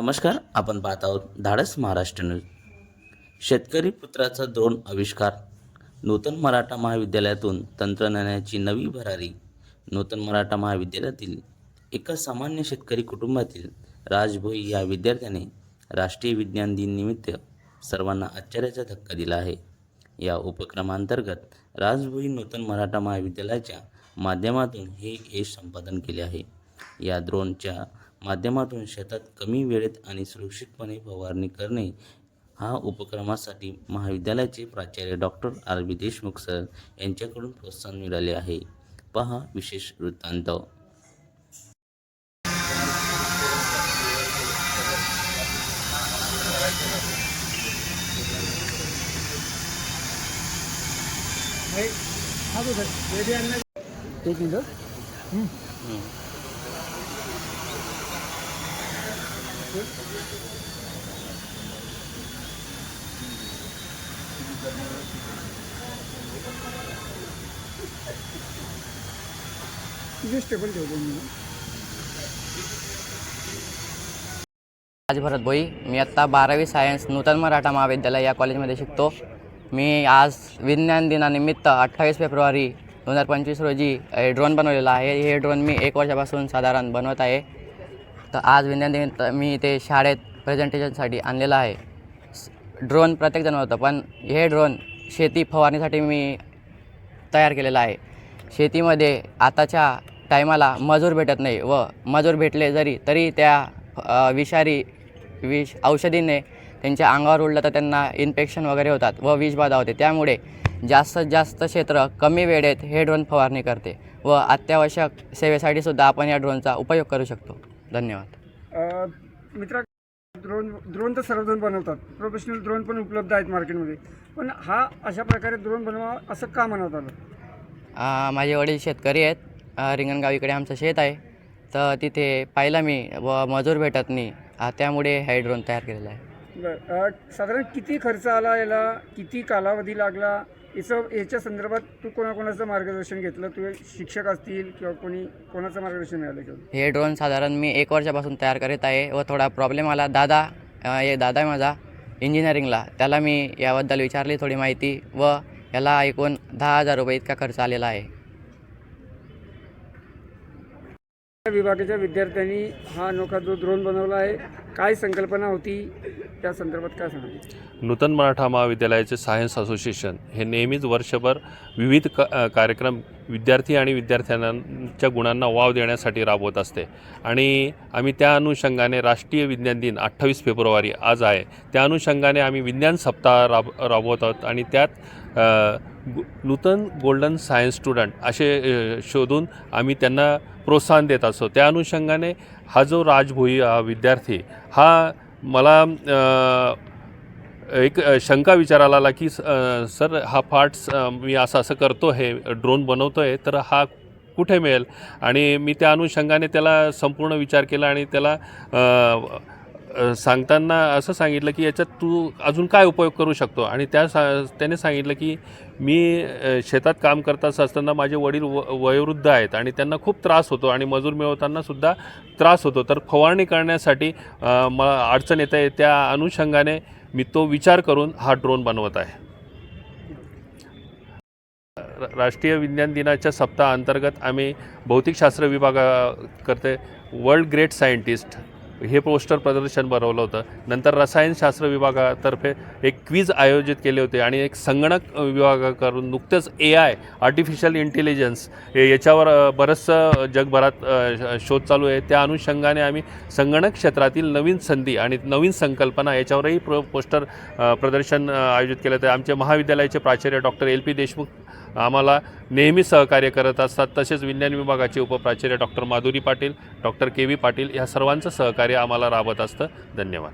नमस्कार आपण पाहत आहोत धाडस महाराष्ट्र न्यूज. शेतकरी पुत्राचा द्रोण आविष्कार. नूतन मराठा महाविद्यालयातून तंत्रज्ञानाची नवी भरारी. नूतन मराठा महाविद्यालयातील एका सामान्य शेतकरी कुटुंबातील राजभोई या विद्यार्थ्याने राष्ट्रीय विज्ञान दिन निमित्त सर्वांना आश्चर्याचा धक्का दिला आहे. या उपक्रमांतर्गत राजभोई नूतन मराठा महाविद्यालयाच्या माध्यमातून हे यश संपादन केले आहे. या द्रोणच्या माध्यमातून शेतात कमी वेळेत आणि सुरक्षितपणे फवारणी करणे हा उपक्रमासाठी महाविद्यालयाचे प्राचार्य doctor R B Deshmukh sir यांच्याकडून प्रोत्साहन मिळाले आहे. पहा विशेष वृत्तांत. एक मिनिट. आज भरत भोई मी आत्ता बारावी सायन्स नूतन मराठा महाविद्यालय या कॉलेजमध्ये शिकतो. मी आज विज्ञान दिनानिमित्त अठ्ठावीस फेब्रुवारी दोन हजार पंचवीस रोजी ड्रोन बनवलेला आहे. हे ड्रोन मी एक वर्षापासून साधारण बनवत आहे. तर आज विज्ञान मी ते शाळेत प्रेझेंटेशनसाठी आणलेलं आहे. ड्रोन प्रत्येकजण होतं पण हे ड्रोन शेती फवारणीसाठी मी तयार केलेला आहे. शेतीमध्ये आताच्या टायमाला मजूर भेटत नाही व मजूर भेटले जरी तरी त्या विषारी विष औषधीने त्यांच्या अंगावर उडलं तर त्यांना इन्फेक्शन वगैरे होतात व विषबाधा होते. त्यामुळे जास्तीत जास्त क्षेत्र कमी वेळेत हे ड्रोन फवारणी करते व अत्यावश्यक सेवेसाठी सुद्धा आपण या ड्रोनचा उपयोग करू शकतो. धन्यवाद. अ, मित्रा ड्रोन ड्रोन तर सर्वजण बनवतात. प्रोफेशनल ड्रोन पण उपलब्ध आहेत मार्केटमध्ये पण हा अशा प्रकारे ड्रोन बनवा असं का बनवत आलं माझे वडील शेतकरी आहेत. अ, रिंगणगाव इकडे आमचं शेत आहे. तर तिथे पाहिलं मी व मजूर भेटत नाही. त्यामुळे हे ड्रोन तयार केलेलं आहे. बरं. अ, साधारण किती खर्च आला याला? किती कालावधी लागला? याचं याच्या संदर्भात तू कोणाकोणाचं मार्गदर्शन घेतलं? तू शिक्षक असतील किंवा कोणी कोणाचं मार्गदर्शन मिळालं किंवा हे ड्रोन साधारण मी एक वर्षापासून तयार करीत आहे व थोडा प्रॉब्लेम आला. दादा अ, हे दादा आहे माझा इंजिनिअरिंगला त्याला मी याबद्दल विचारली थोडी माहिती व याला एकूण दहा हजार रुपये इतका खर्च आलेला आहे. विभागाच्या विद्यार्थ्यांनी हा अनोखा जो ड्रोन बनवला आहे काय संकल्पना होती? त्या संदर्भात काय सांगा नूतन मराठा महाविद्यालयाचे सायन्स असोसिएशन हे नेहमीच वर्षभर विविध क कार्यक्रम विद्यार्थी आणि विद्यार्थ्यांच्या गुणांना वाव देण्यासाठी राबवत असते. आणि आम्ही त्या अनुषंगाने राष्ट्रीय विज्ञान दिन अठ्ठावीस फेब्रुवारी आज आहे. त्या अनुषंगाने आम्ही विज्ञान सप्ताह राब राबवत आहोत आणि त्यात नूतन गोल्डन सायन्स स्टुडंट असे शोधून आम्ही त्यांना प्रोत्साहन देत असतो. त्या अनुषंगाने हा जो राजभोई हा विद्यार्थी हा मला एक शंका विचारायला आला की स- सर हा पार्ट्स मी असं असं करतो आहे ड्रोन बनवतो आहे तर हा कुठे मिळेल? आणि मी त्या अनुषंगाने त्याला संपूर्ण विचार केला आणि त्याला सांगताना असं सांगितलं की याच्यात तू अजून काय उपयोग करू शकतो? आणि त्या सा त्याने सांगितलं की मी शेतात काम करत असताना माझे वडील व वयोवृद्ध आहेत आणि त्यांना खूप त्रास होतो आणि मजूर मिळवतानासुद्धा त्रास होतो. तर फवारणी करण्यासाठी मला अडचण येत. आहे त्या अनुषंगाने मी तो विचार करून हा ड्रोन बनवत आहे. राष्ट्रीय विज्ञान दिनाच्या सप्ताह अंतर्गत आम्ही भौतिकशास्त्र विभागाकरते वर्ल्ड ग्रेट सायंटिस्ट हे पोस्टर प्रदर्शन भरवलं होतं. नंतर रसायनशास्त्र विभागातर्फे एक क्विज आयोजित केले होते आणि एक संगणक विभागाकडून नुकतंच ए आय आर्टिफिशियल इंटेलिजन्स याच्यावर बरंचसं जगभरात शोध चालू आहे. त्या अनुषंगाने आम्ही संगणक क्षेत्रातील नवीन संधी आणि नवीन संकल्पना याच्यावरही प्र पोस्टर प्रदर्शन आयोजित केलं होतं. आमचे महाविद्यालयाचे प्राचार्य डॉक्टर एल पी देशमुख आम्हाला नेहमी सहकार्य करत असतात. तसेच विज्ञान विभागाचे उपप्राचार्य doctor Madhuri Patil doctor K V Patil या सर्वांचं सहकार्य आम्हाला राबत असतं. धन्यवाद.